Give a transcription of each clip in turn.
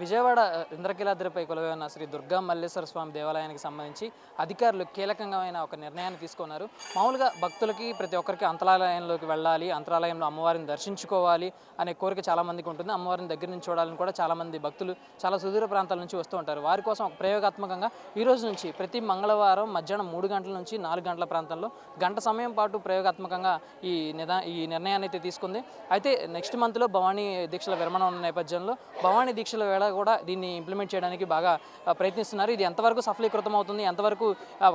విజయవాడ ఇంద్రకీలాద్రిపై కొలవైన ఉన్న శ్రీ దుర్గా మల్లేశ్వర స్వామి దేవాలయానికి సంబంధించి అధికారులు కీలకంగా ఒక నిర్ణయాన్ని తీసుకున్నారు. మామూలుగా భక్తులకి ప్రతి ఒక్కరికి అంతరాలయంలోకి వెళ్ళాలి అంతరాలయంలో అమ్మవారిని దర్శించుకోవాలి అనే కోరిక చాలా మందికి ఉంటుంది. అమ్మవారిని దగ్గర నుంచి చూడాలని కూడా చాలామంది భక్తులు చాలా సుదూర ప్రాంతాల నుంచి వస్తూ ఉంటారు. వారి కోసం ఒక ప్రయోగాత్మకంగా ఈ రోజు నుంచి ప్రతి మంగళవారం మధ్యాహ్నం మూడు గంటల నుంచి నాలుగు గంటల ప్రాంతంలో గంట సమయం పాటు ప్రయోగాత్మకంగా ఈ నిదా ఈ నిర్ణయాన్ని అయితే తీసుకుంది. అయితే నెక్స్ట్ మంత్లో భవానీ దీక్షల విరమణ ఉన్న నేపథ్యంలో భవానీ దీక్షల వేళ కూడా దీన్ని ఇంప్లిమెంట్ చేయడానికి బాగా ప్రయత్నిస్తున్నారు. ఇది ఎంతవరకు సఫలీకృతం అవుతుంది? ఎంతవరకు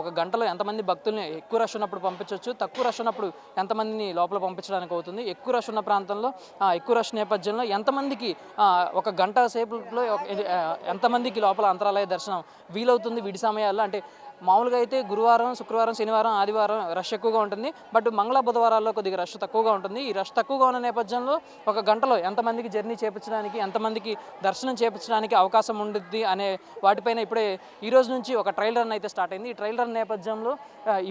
ఒక గంటలో ఎంతమంది భక్తుల్ని ఎక్కువ రష్ ఉన్నప్పుడు పంపించవచ్చు తక్కువ రష్ ఉన్నప్పుడు ఎంతమందిని లోపల పంపించడానికి అవుతుంది? ఎక్కువ రష్ ఉన్న ప్రాంతంలో ఎక్కువ రష్ నేపథ్యంలో ఎంతమందికి ఒక గంట సేపులో ఎంతమందికి లోపల అంతరాలయ దర్శనం వీలవుతుంది? విడి సమయాల్లో అంటే మామూలుగా అయితే గురువారం శుక్రవారం శనివారం ఆదివారం రష్ ఎక్కువగా ఉంటుంది. బట్ మంగళ బుధవారాల్లో కొద్దిగా రష్ తక్కువగా ఉంటుంది. ఈ రష్ తక్కువగా ఉన్న నేపథ్యంలో ఒక గంటలో ఎంతమందికి జర్నీ చేపించడానికి ఎంతమందికి దర్శనం చేపించడానికి అవకాశం ఉంటుంది అనే వాటిపైన ఇప్పుడే ఈ రోజు నుంచి ఒక ట్రయల్ రన్ అయితే స్టార్ట్ అయింది. ఈ ట్రయల్ రన్ నేపథ్యంలో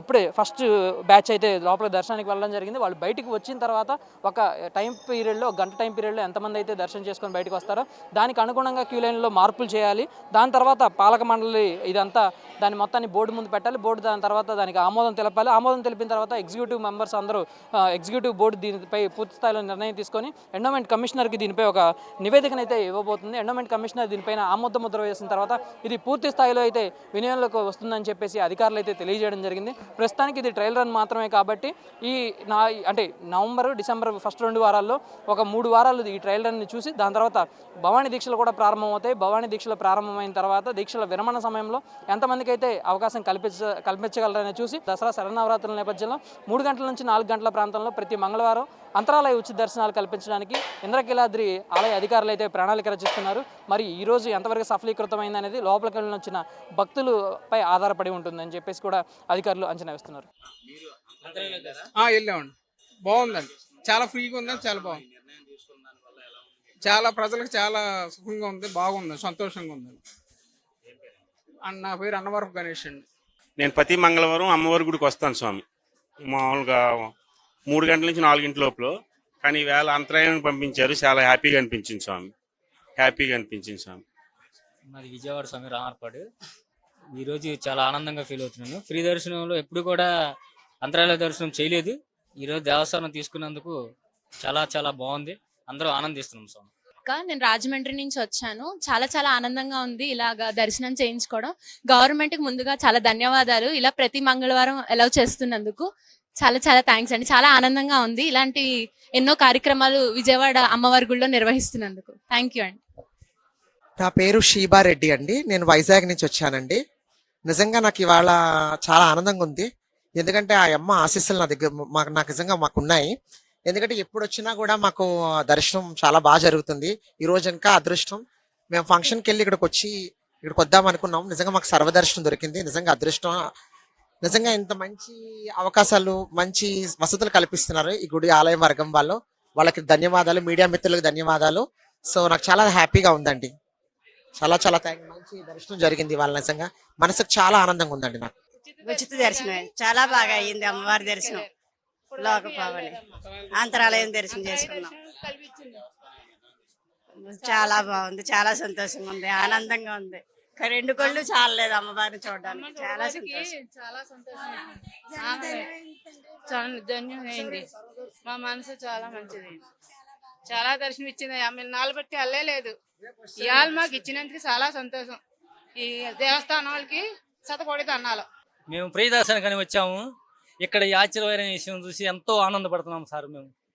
ఇప్పుడే ఫస్ట్ బ్యాచ్ అయితే లోపల దర్శనానికి వెళ్ళడం జరిగింది. వాళ్ళు బయటికి వచ్చిన తర్వాత ఒక టైం పీరియడ్లో గంట టైం పీరియడ్లో ఎంతమంది అయితే దర్శనం చేసుకొని బయటకు వస్తారో దానికి అనుగుణంగా క్యూ లైన్లో మార్పులు చేయాలి. దాని తర్వాత పాలక మండలి ఇదంతా దాని మొత్తాన్ని బోర్డు ముందు పెట్టాలి. బోర్డు దాని తర్వాత దానికి ఆమోదం తెలపాలి. ఆమోదం తెలిపిన తర్వాత ఎగ్జిక్యూటివ్ మెంబర్స్ అందరూ ఎగ్జిక్యూటివ్ బోర్డు దీనిపై పూర్తి స్థాయిలో నిర్ణయం తీసుకొని ఎండోమెంట్ కమిషనర్కి దీనిపై ఒక నివేదికను అయితే ఇవ్వబోతుంది. ఎండోమెంట్ కమిషనర్ దీనిపైన ఆమోద ముద్ర వేసిన తర్వాత ఇది పూర్తి స్థాయిలో అయితే వినియోగంలోకి వస్తుందని చెప్పేసి అధికారులు అయితే తెలియజేయడం జరిగింది. ప్రస్తుతానికి ఇది ట్రయల్ రన్ మాత్రమే కాబట్టి ఈ నా అంటే నవంబర్ డిసెంబర్ ఫస్ట్ రెండు వారాల్లో ఒక మూడు వారాలు ఈ ట్రయల్ రన్ని చూసి దాని తర్వాత భవానీ దీక్షలు కూడా ప్రారంభమవుతాయి. భవానీ దీక్షలు ప్రారంభమైన తర్వాత దీక్షల విరమణ సమయంలో ఎంతమందికి అయితే అవకాశం కల్పించ కల్పించగలరని చూసి దసరా శరణవరాత్రుల నేపథ్యంలో మూడు గంటల నుంచి నాలుగు గంటల ప్రాంతంలో ప్రతి మంగళవారం అంతరాలయ ఉచిత దర్శనాలు కల్పించడానికి ఇంద్రకీలాద్రి ఆలయ అధికారులు అయితే ప్రణాళిక రచిస్తున్నారు. మరి ఈరోజు ఎంతవరకు సఫలీకృతమైంది అనేది లోపలికి వెళ్ళిన వచ్చిన భక్తులపై ఆధారపడి ఉంటుందని చెప్పేసి కూడా అధికారులు అంచనా వేస్తున్నారు. వెళ్ళామండి. బాగుందండి. చాలా ఫ్రీగా ఉందండి చాలా బాగుంది. చాలా ప్రజలకు చాలా సుఖంగా ఉంది బాగుంది సంతోషంగా ఉంది అన్న నా పేరు అన్నవరపు గణేష్ అండి. నేను ప్రతి మంగళవారం అమ్మవారి గుడికి వస్తాను స్వామి. మామూలుగా మూడు గంటల నుంచి నాలుగింటి లోపల. కానీ ఈవేళ అంతరాయాన్ని పంపించారు. చాలా హ్యాపీగా అనిపించింది స్వామి. హ్యాపీగా అనిపించింది స్వామి. మాది విజయవాడ స్వామి రామర్పాడు ఈరోజు చాలా ఆనందంగా ఫీల్ అవుతున్నాను. ఫ్రీ దర్శనంలో ఎప్పుడు కూడా అంతరాలయ దర్శనం చేయలేదు. ఈరోజు దేవస్థానం తీసుకున్నందుకు చాలా చాలా బాగుంది. అందరూ ఆనందిస్తున్నాం స్వామి. అక్క నేను రాజమండ్రి నుంచి వచ్చాను. చాలా చాలా ఆనందంగా ఉంది ఇలాగా దర్శనం చేయించుకోవడం. గవర్నమెంట్కి ముందుగా చాలా ధన్యవాదాలు. ఇలా ప్రతి మంగళవారం అలౌ చేస్తున్నందుకు చాలా చాలా థ్యాంక్స్ అండి. చాలా ఆనందంగా ఉంది. ఇలాంటి ఎన్నో కార్యక్రమాలు విజయవాడ అమ్మవారి గుడిలో నిర్వహిస్తున్నందుకు. థ్యాంక్ యూ అండి. నా పేరు షీబారెడ్డి అండి. నేను వైజాగ్ నుంచి వచ్చానండి. నిజంగా నాకు ఇవాళ చాలా ఆనందంగా ఉంది. ఎందుకంటే ఆ అమ్మ ఆశీస్సులు నా దగ్గర మాకు నాకు నిజంగా మాకు ఉన్నాయి. ఎందుకంటే ఎప్పుడు వచ్చినా కూడా మాకు దర్శనం చాలా బాగా జరుగుతుంది. ఈ రోజు ఇంకా అదృష్టం. మేము ఫంక్షన్కి వెళ్ళి ఇక్కడికి వచ్చి ఇక్కడికి వద్దాం అనుకున్నాం. నిజంగా మాకు సర్వదర్శనం దొరికింది. నిజంగా అదృష్టం. నిజంగా ఇంత మంచి అవకాశాలు మంచి వసతులు కల్పిస్తున్నారు ఈ గుడి ఆలయ వర్గం వాళ్ళు. వాళ్ళకి ధన్యవాదాలు. మీడియా మిత్రులకు ధన్యవాదాలు. సో నాకు చాలా హ్యాపీగా ఉందండి. చాలా చాలా థ్యాంక్ మంచి దర్శనం జరిగింది వాళ్ళ నిజంగా. మనసుకు చాలా ఆనందంగా ఉందండి నాకు. ఉచిత దర్శనం చాలా బాగా అయ్యింది అమ్మవారి దర్శనం. లోకపావని అంతరాలయం దర్శనం చేసుకున్నాం. చాలా బాగుంది చాలా సంతోషంగా ఉంది ఆనందంగా ఉంది. రెండు కళ్ళు చాలలేదు అమ్మవారిని చూడడానికి. చాలా సంతోషం. చాలా సంతోషం. చాలా ధన్యమైంది మా మనసు చాలా మంచిది. చాలా దర్శనం ఇచ్చింది. ఆమె నాలుగు బట్టి వెళ్ళలేదు ఇవాళ మాకు ఇచ్చినందుకు చాలా సంతోషం. ఈ దేవస్థానం వాళ్ళకి శతకోటి అన్నాలు. మేము ప్రియ దర్శనానికి వచ్చాము. ఇక్కడ ఈ ఆశ్చర్యమైన విషయం చూసి ఎంతో ఆనందపడుతున్నాం సార్ మేము.